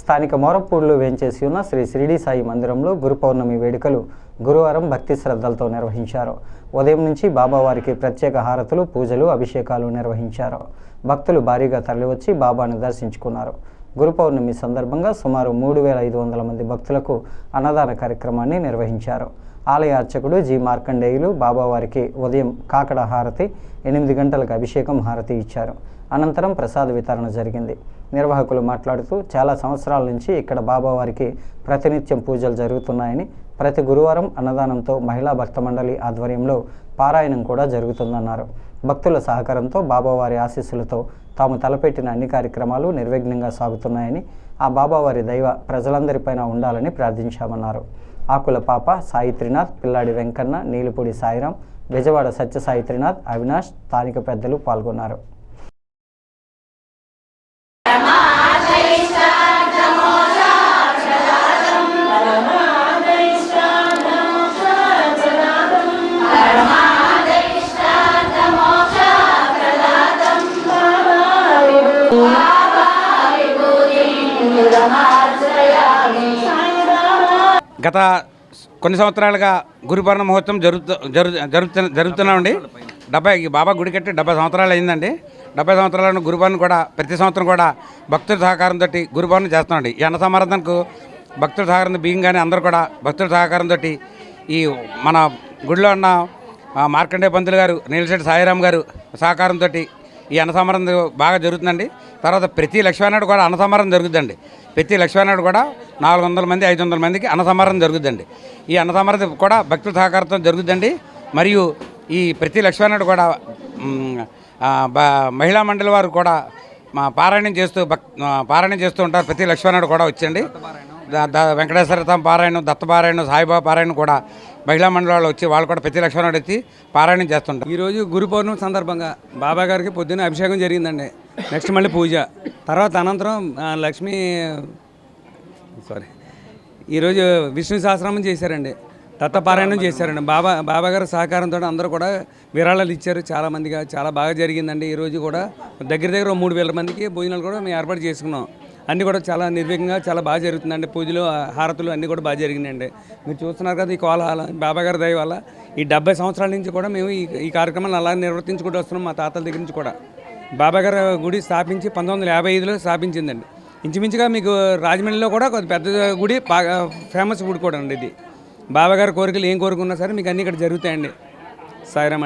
స్థానిక మోరపూడిలో వేంచేసి ఉన్న శ్రీ షిరిడి సాయి మందిరంలో గురు పౌర్ణమి వేడుకలు గురువారం భక్తి శ్రద్ధలతో నిర్వహించారు. ఉదయం నుంచి బాబావారికి ప్రత్యేక హారతులు పూజలు అభిషేకాలు నిర్వహించారు. భక్తులు భారీగా తరలివచ్చి బాబాను దర్శించుకున్నారు. గురు పౌర్ణమి సందర్భంగా సుమారు మూడు వేల ఐదు వందల మంది భక్తులకు అన్నదాన కార్యక్రమాన్ని నిర్వహించారు. ఆలయ అర్చకుడు జి మార్కండేయులు బాబావారికి ఉదయం కాకడ హారతి ఎనిమిది గంటలకు అభిషేకం హారతి ఇచ్చారు. అనంతరం ప్రసాద వితరణ జరిగింది. నిర్వాహకులు మాట్లాడుతూ చాలా సంవత్సరాల నుంచి ఇక్కడ బాబావారికి ప్రతినిత్యం పూజలు జరుగుతున్నాయని ప్రతి గురువారం అన్నదానంతో మహిళా భక్త మండలి ఆధ్వర్యంలో పారాయణం కూడా జరుగుతుందన్నారు. భక్తుల సహకారంతో బాబావారి ఆశీస్సులతో తాము తలపెట్టిన అన్ని కార్యక్రమాలు నిర్విఘ్నంగా సాగుతున్నాయని ఆ బాబావారి దైవ ప్రజలందరిపైన ఉండాలని ప్రార్థించామన్నారు. ఆకుల పాప సాయిత్రినాథ్ పిల్లాడి వెంకన్న నీలిపూడి సాయిరాం బెజవాడ సత్య సాయిత్రినాథ్ అవినాష్ స్థానిక పెద్దలు పాల్గొన్నారు. గత కొన్ని సంవత్సరాలుగా గురుపర్ణ మహోత్సవం జరుగుతూ జరుగుతున్నాం జరుగుతు జరుగుతున్నామండి డెబ్బై ఈ బాబా గుడి కట్టి డెబ్బై సంవత్సరాలు అయిందండి. డెబ్బై సంవత్సరాలను గురుపర్ణ కూడా ప్రతి సంవత్సరం కూడా భక్తుల సహకారంతో గురుపర్ణ చేస్తామండి ఈ అన్న సమారాధనకు భక్తుల సహకారం బియ్యం కానీ అందరూ కూడా భక్తుల సహకారంతో ఈ మన గుడిలో ఉన్న మార్కండే పంతులు గారు నీలశెట్టి సాయిరాం గారు సహకారంతో ఈ అన్న బాగా జరుగుతుందండి. తర్వాత ప్రతి లక్ష్మీనాడు కూడా అన్న జరుగుతుందండి ప్రతి లక్ష్మీనాడు కూడా నాలుగు వందల మంది ఐదు వందల మందికి అన్న జరుగుతుందండి ఈ అన్న కూడా భక్తుల సహకారంతో జరుగుతుందండి మరియు ఈ ప్రతి లక్ష్మీనాడు కూడా మహిళా మండలి వారు కూడా మా పారాయణం చేస్తూ భక్ పారాయణం చేస్తూ ఉంటారు. ప్రతి లక్ష్మీనాడు కూడా వచ్చండి. వెంకటేశ్వర స్వామి పారాయణం దత్తపారాయణం సాయిబాబా పారాయణం కూడా మహిళా మండలి వాళ్ళు వచ్చి వాళ్ళు కూడా ప్రతి లక్షణం వచ్చి పారాయణం చేస్తుంటారు. ఈరోజు గురు పౌర్ణమి సందర్భంగా బాబా గారికి పొద్దున్న అభిషేకం జరిగిందండి. నెక్స్ట్ మళ్ళీ పూజ. తర్వాత అనంతరం లక్ష్మీ సారీ ఈరోజు విష్ణు సహస్రామం చేశారండి. దత్తపారాయణం చేశారండి. బాబా బాబా గారి సహకారంతో అందరూ కూడా విరాళాలు ఇచ్చారు. చాలా మందిగా చాలా బాగా జరిగిందండి. ఈరోజు కూడా దగ్గర దగ్గర మూడు వేల మందికి భోజనాలు కూడా మేము ఏర్పాటు చేసుకున్నాం. అన్నీ కూడా చాలా నిర్విఘ్నంగా చాలా బాగా జరుగుతుందండి. పూజలు హారతులు అన్నీ కూడా బాగా జరిగినాయండి. మీరు చూస్తున్నారు కదా ఈ కోలాహలం బాబా గారి దయ వల్ల ఈ డెబ్బై సంవత్సరాల నుంచి కూడా మేము ఈ కార్యక్రమాన్ని అలా నిర్వర్తించుకుంటూ వస్తున్నాం మా తాతల దగ్గర నుంచి కూడా. బాబాగారి గుడి స్థాపించి పంతొమ్మిది వందల యాభై ఐదులో స్థాపించిందండి. ఇంచుమించుగా మీకు రాజమండ్రిలో కూడా కొద్ది పెద్ద గుడి బాగా ఫేమస్ గుడి కూడా అండి ఇది. బాబాగారు కోరికలు ఏం కోరుకున్నా సరే మీకు అన్నీ ఇక్కడ జరుగుతాయండి. సాయిరామ్